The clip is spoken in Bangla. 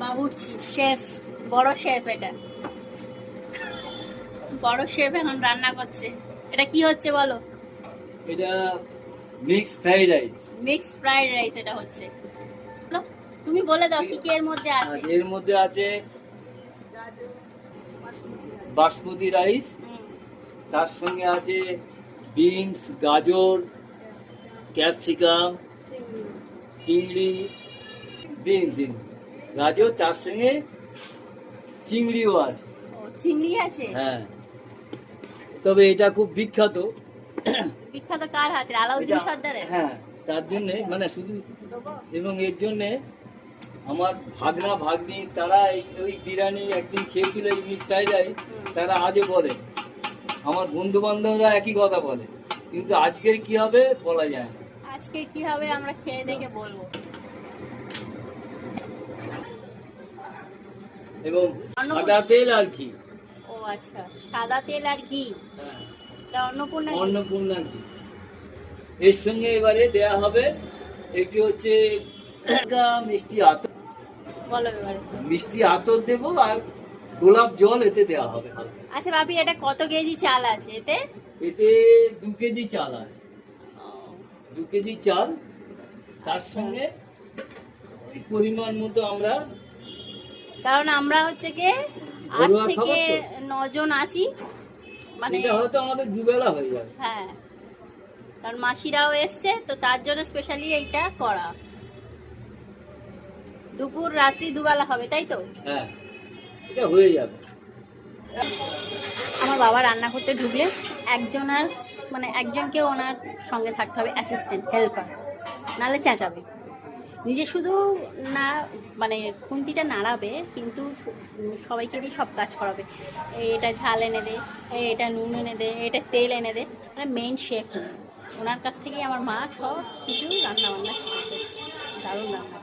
বাবুর্চি শেফ বড় শেফ এটা। বড় শেফ এখন রান্না করছে। এটা কি হচ্ছে বলো? এটা mix fried rice mix fried rice এটা হচ্ছে। তুমি বলে দাও কি কি এর মধ্যে আছে? এর মধ্যে আছে বাসমতি রাইস তার সঙ্গে আছে বিনস গাজর ক্যাপসিকাম চিংড়ি। বিনস বিনস গাজর তার সঙ্গে চিংড়িও আছে। চিংড়ি আছে? হ্যাঁ। তবে এটা খুব বিখ্যাত। বিখ্যাত কার হাতে আলাউদ্দিন সর্দারের? হ্যাঁ তার জন্য মানে শুধু এবং এর জন্যে আমার ভাগনা ভাগ্নি তারা এই ওই বিরিয়ানি একদিন খেয়েছিল এই ফ্রাইড তারা আজও বলে। আমার বন্ধু বান্ধবরা একই কথা বলে। কিন্তু আজকের কি হবে বলা যায় না। আজকে কি হবে আমরা খেয়ে দেখে বলব। এবং সাদা তেল আর কি ও আচ্ছা। সাদা তেল আর ঘি? হ্যাঁ। এটা অন্নপূর্ণা? অন্নপূর্ণা ঘি। এর সঙ্গে এবারে দেয়া হবে একটি হচ্ছে মিষ্টি আতর। মিষ্টি আতর দেবো আর গোলাপ জল এতে দেওয়া হবে আচ্ছা ভাবি এটা কত কেজি চাল আছে এতে? এতে দু কেজি চাল আছে। দু কেজি চাল। তার সঙ্গে পরিমাণ মতো আমরা কারণ আমরা হচ্ছে কি আট থেকে নজন আছি। মানে হয়তো আমাদের দুবেলা হয়ে যাবে। হ্যাঁ। কারণ মাসিরাও এসছে তো তার জন্য স্পেশালি এইটা করা। দুপুর রাত্রি দুবেলা হবে তাই তো? হ্যাঁ। এটা হয়ে যাবে। আমার বাবা রান্না করতে ঢুকলে একজন আর মানে একজনকে ওনার সঙ্গে থাকতে হবে অ্যাসিস্ট্যান্ট হেল্পার নাহলে চেঁচাবে। নিজে শুধু না মানে খুন্তিটা নাড়াবে, কিন্তু সবাইকে দিয়ে সব কাজ করাবে। এটা ঝাল এনে দে, এটা নুন এনে দে, এটা তেল এনে দে মানে মেন শেফ ওনার কাছ থেকেই আমার মা সব কিছু রান্না বান্না শিখেছে। দারুণ রান্না।